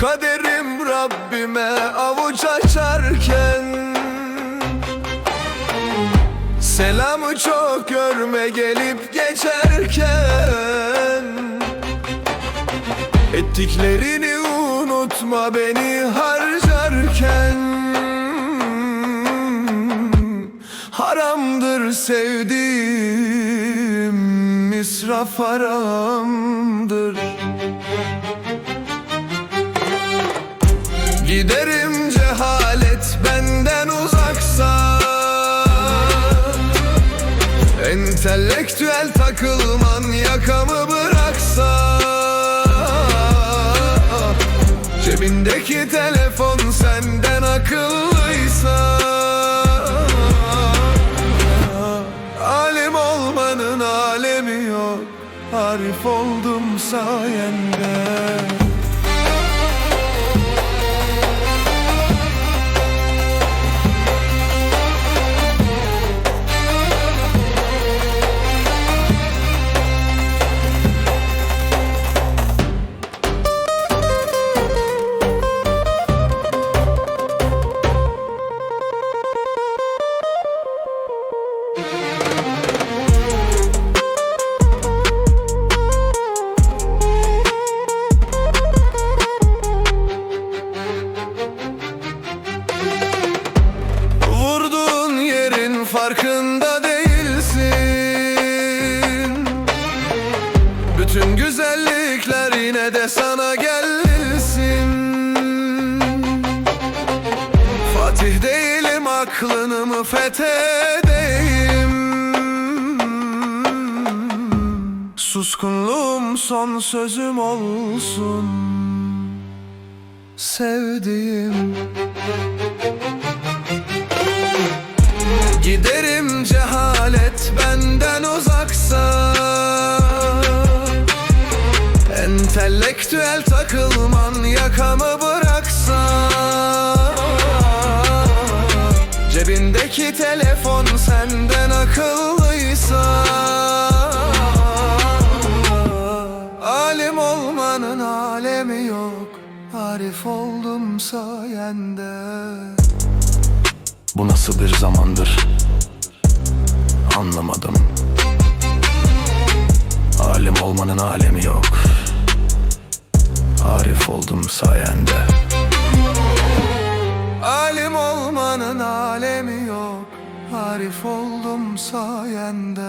Kaderim Rabbime avuç açarken Selamı çok görme gelip geçerken Ettiklerini unutma beni harcarken Haramdır sevdi israf haramdır Giderim cehalet benden uzaksa Entelektüel takılman yakamı bıraksa Cebindeki telefon senden akıllıysa Arif oldum sayende farkında değilsin. Bütün güzellikler yine de sana gelsin. Fatih değilim aklını mı fethedeyim? Suskunluğum son sözüm olsun. Sevdiğim Entelektüel takılman yakamı bıraksa. Cebindeki telefon senden akıllıysa. Alim olmanın alemi yok. Arif oldum sayende. Bu nasıl bir zamandır? Anlamadım. Alim olmanın alemi yok Arif oldum sayende. Alim olmanın alemi yok. Arif oldum sayende